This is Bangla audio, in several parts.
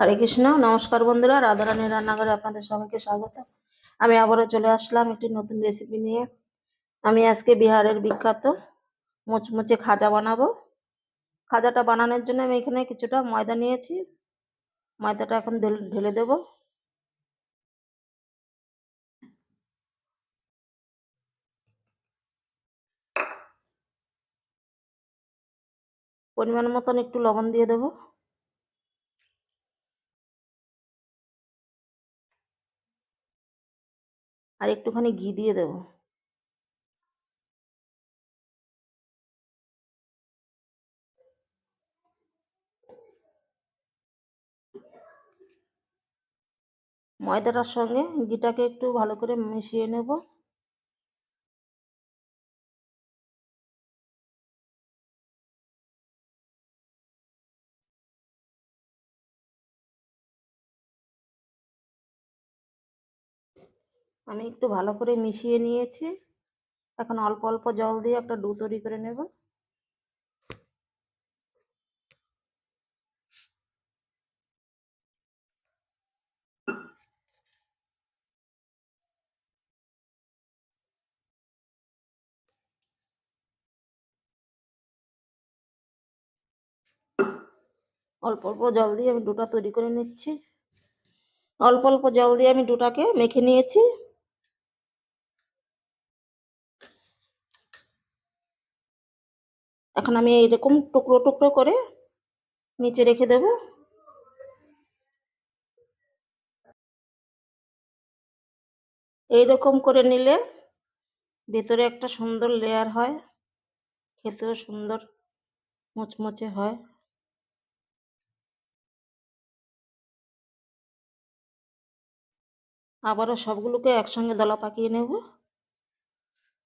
হরে কৃষ্ণ, নমস্কার বন্ধুরা রাধারানীর রান্নাঘরে আপনাদের সবাইকে স্বাগত। আমি আবারও চলে আসলাম একটি নতুন রেসিপি নিয়ে। আমি আজকে বিহারের বিখ্যাত মুচমুচে খাজা বানাবো। খাজাটা বানানোর জন্য আমি এখানে কিছুটা ময়দা নিয়েছি। ময়দাটা এখন ঢেলে- দেব। পরিমাণ মতন একটু লবণ দিয়ে দেবো। আর একটুখানি ঘি দিয়ে দেব। ময়দাটার সঙ্গে ঘিটাকে একটু ভালো করে মিশিয়ে নেব। আমি একটু ভালো করে মিশিয়ে নিয়েছি। এখন অল্প অল্প জল দিয়ে একটা ডু তৈরি করে নেব। অল্প অল্প জল দিয়ে আমি ডোটা তৈরি করে নিচ্ছি। অল্প অল্প জল দিয়ে আমি ডোটাকে মেখে নিয়েছি। এখন আমি এইরকম টুকরো টুকরো করে নিচে রেখে দেব। এইরকম করে নিলে ভেতরে একটা সুন্দর লেয়ার হয়, খেতেও সুন্দর, মুচমুচে হয়। আবারও সবগুলোকে একসঙ্গে দলা পাকিয়ে নেব।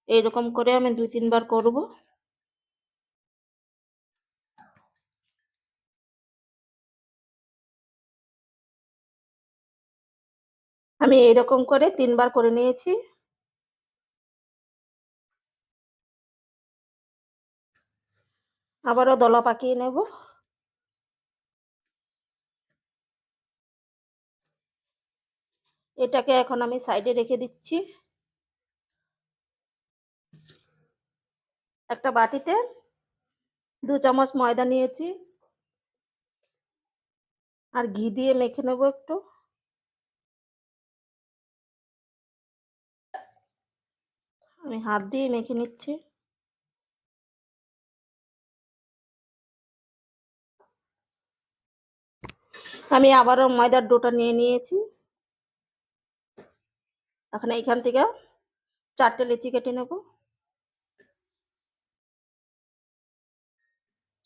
এইরকম করে আমি দুই তিনবার করব। আমি এরকম করে তিনবার করে নিয়েছি। আবারও দলা পাকিয়ে নেব। এটাকে এখন আমি সাইডে রেখে দিচ্ছি। একটা বাটিতে দু চামচ ময়দা নিয়েছি। আর ঘি দিয়ে মেখে নেব একটু। আমি হাত দিয়ে মেখে নিচ্ছি। আমি আবারও ময়দার ডোটা নিয়ে নিয়েছি। এখন এইখান থেকে চারটে লিচি কেটে নেব।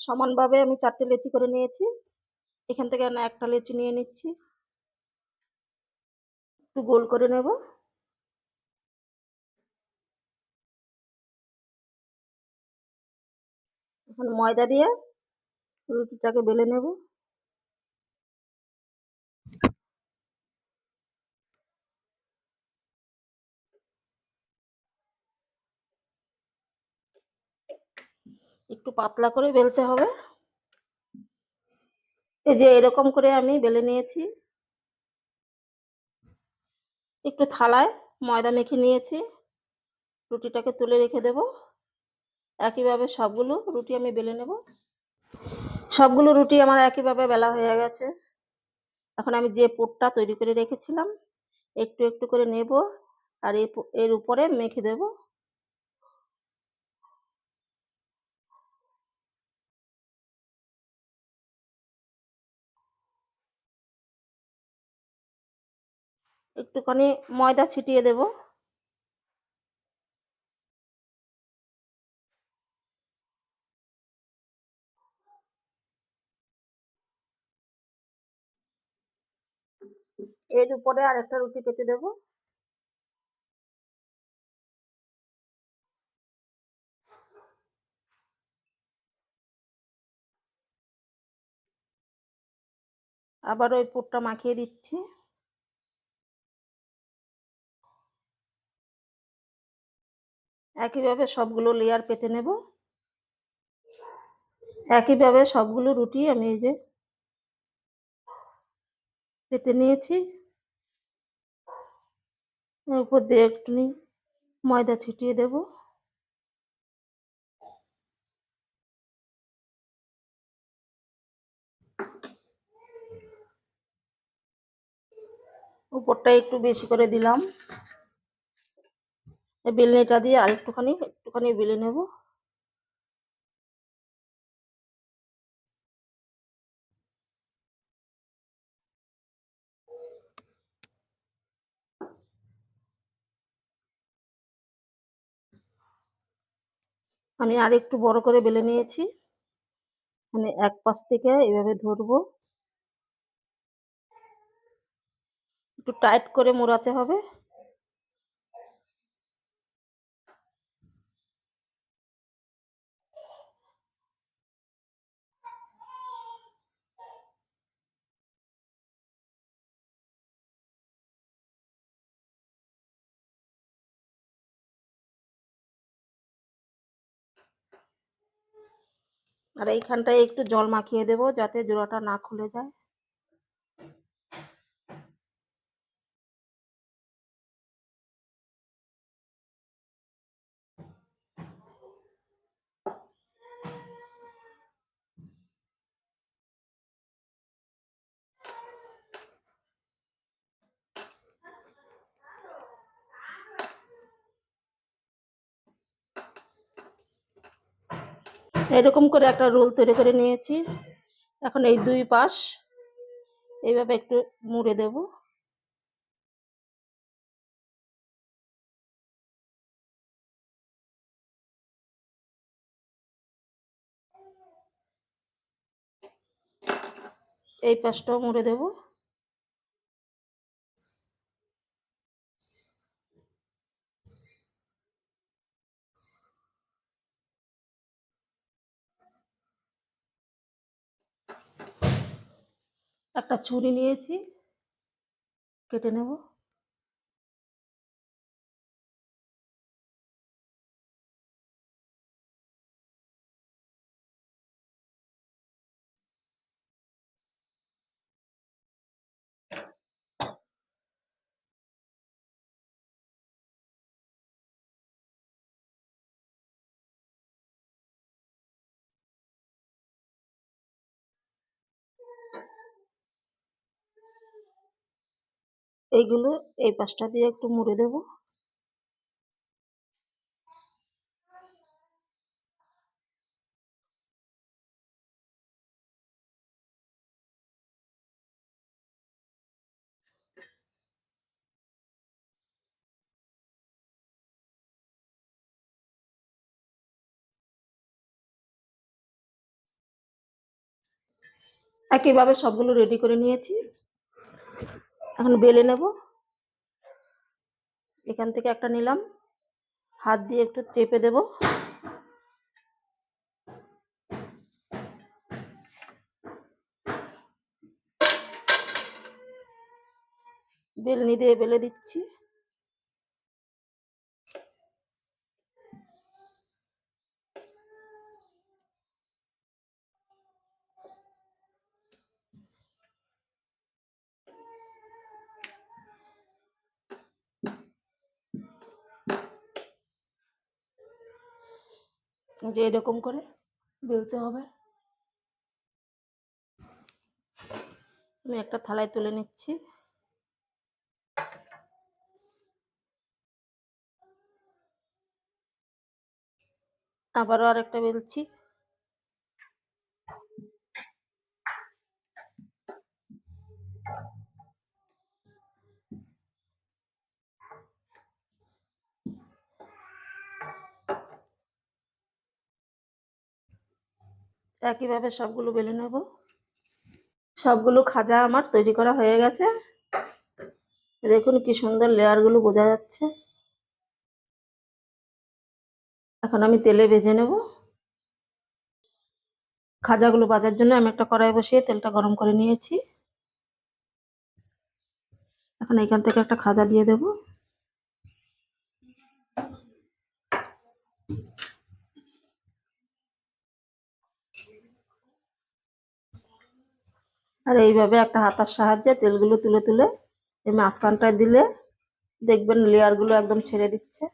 সমানভাবে আমি চারটে লিচি করে নিয়েছি। এখান থেকে একটা লিচি নিয়ে নিচ্ছি। একটু গোল করে নেব। এখন ময়দা দিয়ে রুটিটাকে বেলে নেব। একটু পাতলা করে বেলতে হবে। এই যে এরকম করে আমি বেলে নিয়েছি। একটু থালায় ময়দা মেখে নিয়েছি। রুটিটাকে তুলে রেখে দেব। একইভাবে সবগুলো রুটি আমি বেলে নেব। সবগুলো রুটি আমার একইভাবে বেলা হয়ে গেছে। এখন আমি যে পোটটা তৈরি করে রেখেছিলাম, একটু একটু করে নেব আর এর উপরে মেখে দেব। একটুখানি ময়দা ছিটিয়ে দেব। এর উপরে আর একটা রুটি পেতে দেব। আবার ওই পুরটা মাখিয়ে দিচ্ছি। একইভাবে সবগুলো লেয়ার পেতে নেব। একইভাবে সবগুলো রুটি আমি এই যে পেতে নিয়েছি। এর উপর দিয়ে একটু ময়দা ছিটিয়ে দেব। উপরটা একটু বেশি করে দিলাম। বেলনিটা দিয়ে আর একটুখানি একটুখানি বেলে নেব। আমি আর একটু বড় করে বেলে নিয়েছি। মানে এক পাশ থেকে এভাবে ধরবো। একটু টাইট করে মোড়াতে হবে। আর এইখানটায় একটু জল মাখিয়ে দেবো যাতে জোড়াটা না খুলে যায়। এরকম করে একটা রোল তৈরি করে নিয়েছি। এখন এই দুই পাশ এইভাবে একটু মুড়ে দেব। এই পাশটাও মুড়ে দেব। একটা ছুরি নিয়েছি কেটে নেব। এইগুলো এই পাশটা দিয়ে একটু মুড়ে দেব। একইভাবে সবগুলো রেডি করে নিয়েছি। এখন বেলে নেব। এখান থেকে একটা নিলাম। হাত দিয়ে একটু চেপে দেব। বেলনি দিয়ে বেলে দিচ্ছি। যে এরকম করে বেলতে হবে। আমি একটা থালায় তুলে নিচ্ছি। আবারও আরেকটা বেলছি। একইভাবে সবগুলো বেলে নেব। সবগুলো খাজা আমার তৈরি করা হয়ে গেছে। দেখুন কি সুন্দর লেয়ারগুলো বোঝা যাচ্ছে। এখন আমি তেলে ভেজে নেব। খাজাগুলো ভাজার জন্য আমি একটা কড়াই বসিয়ে তেলটা গরম করে নিয়েছি। এখন এখান থেকে একটা খাজা দিয়ে দেব। আর এইভাবে একটা হাতার সাহায্যে তেলগুলো তুলে তুলে এই মাঝখানটায় দিলে দেখবেন লেয়ারগুলো একদম ছেড়ে দিচ্ছে।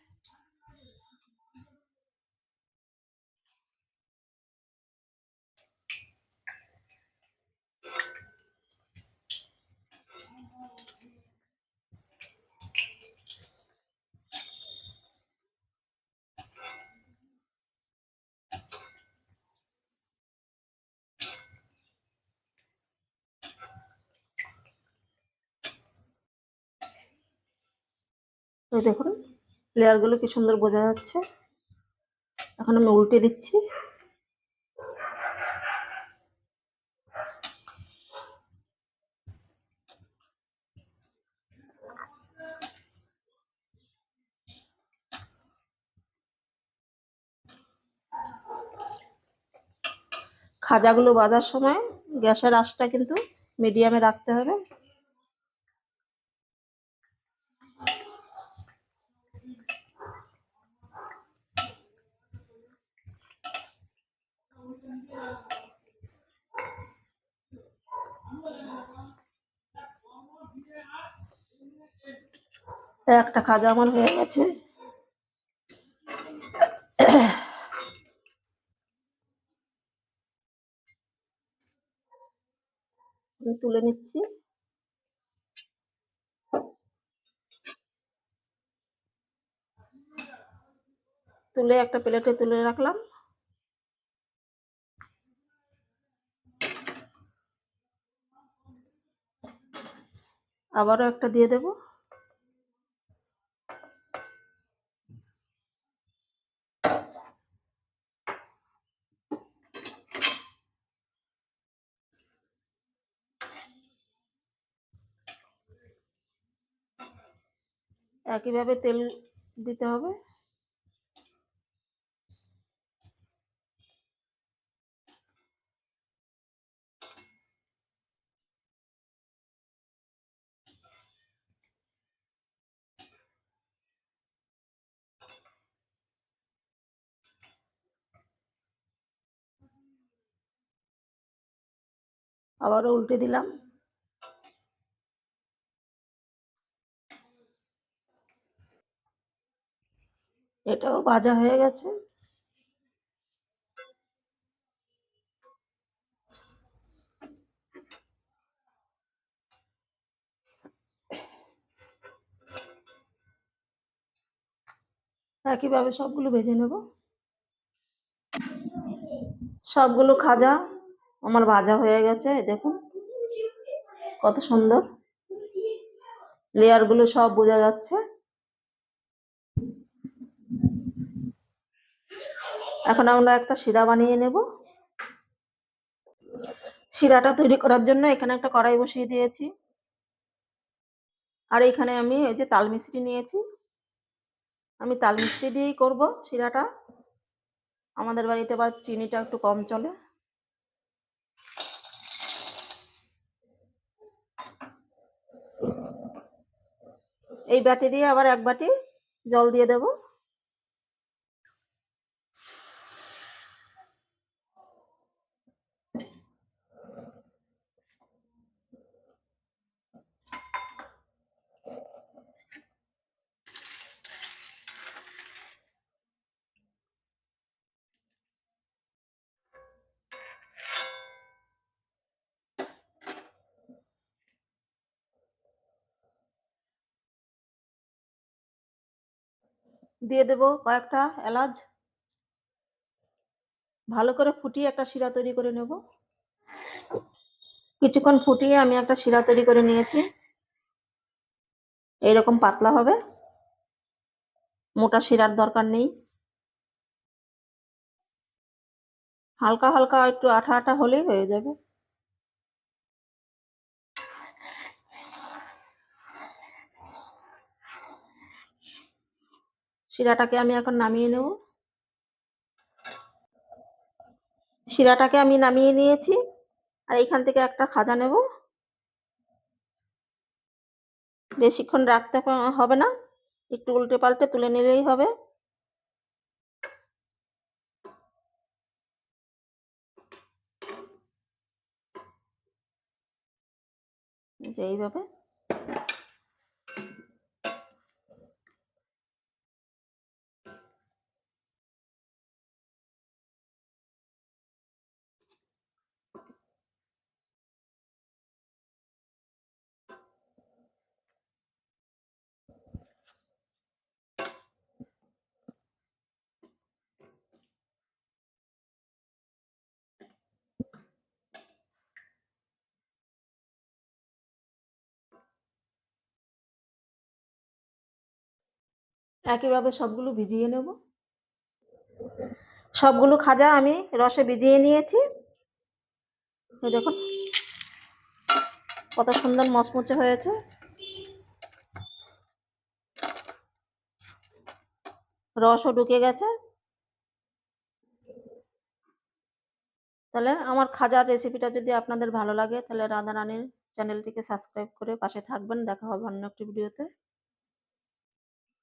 এই দেখুন লেয়ারগুলো কি সুন্দর বোঝা যাচ্ছে। এখন আমি উল্টে দিচ্ছি। খাজাগুলো বাজার সময় গ্যাসের আঁচটা কিন্তু মিডিয়ামে রাখতে হবে। একটা খাজা আমার হয়ে গেছে। তুলে নিচ্ছি। তুলে একটা প্লেটে তুলে রাখলাম। আবারও একটা দিয়ে দেব। একইভাবে তেল দিতে হবে। আবারও উল্টে দিলাম। এটাও ভাজা হয়ে গেছে। একইভাবে সবগুলো ভেজে নেব। সবগুলো খাজা। আমার ভাজা হয়ে গেছে দেখুন। কত সুন্দর। লেয়ারগুলো সব বোঝা যাচ্ছে। এখন আমরা একটা শিরা বানিয়ে নেব। শিরাটা তৈরি করার জন্য এখানে একটা কড়াই বসিয়ে দিয়েছি। আর এখানে আমি এই যে তাল মিষ্টি নিয়েছি। আমি তাল মিষ্টি দিয়েই করব শিরাটা। আমাদের বাড়িতে আবার চিনিটা একটু কম চলে। এই বাটি দিয়ে আবার এক বাটি জল দিয়ে দেব। দিয়ে দেব কয়েকটা এলাচ। ভালো করে ফুটিয়ে একটা শিরা তৈরি করে নেব। কিছুক্ষণ ফুটিয়ে আমি একটা শিরা তৈরি করে নিয়েছি। এইরকম পাতলা হবে। মোটা শিরার দরকার নেই। হালকা হালকা একটু আঠা আঠা হলেই হয়ে যাবে। শিরাটাকে আমি এখন নামিয়ে নেব। শিরাটাকে আমি নামিয়ে নিয়েছি। আর এইখান থেকে একটা খাজা নেব। বেশিক্ষণ রাখতে হবে না। একটু উল্টে পাল্টে তুলে নিলেই হবে। যে এইভাবে। একইভাবে সবগুলো ভিজিয়ে নেব। সবগুলো খাজা আমি রসে ভিজিয়ে নিয়েছি। দেখুন, কত সুন্দর মচমচে হয়েছে। রসও ঢুকে গেছে। তাহলে আমার খাজার রেসিপিটা যদি আপনাদের ভালো লাগে, তাহলে রাধা রানীর চ্যানেলটিকে সাবস্ক্রাইব করে পাশে থাকবেন। দেখা হবে অন্য একটি ভিডিওতে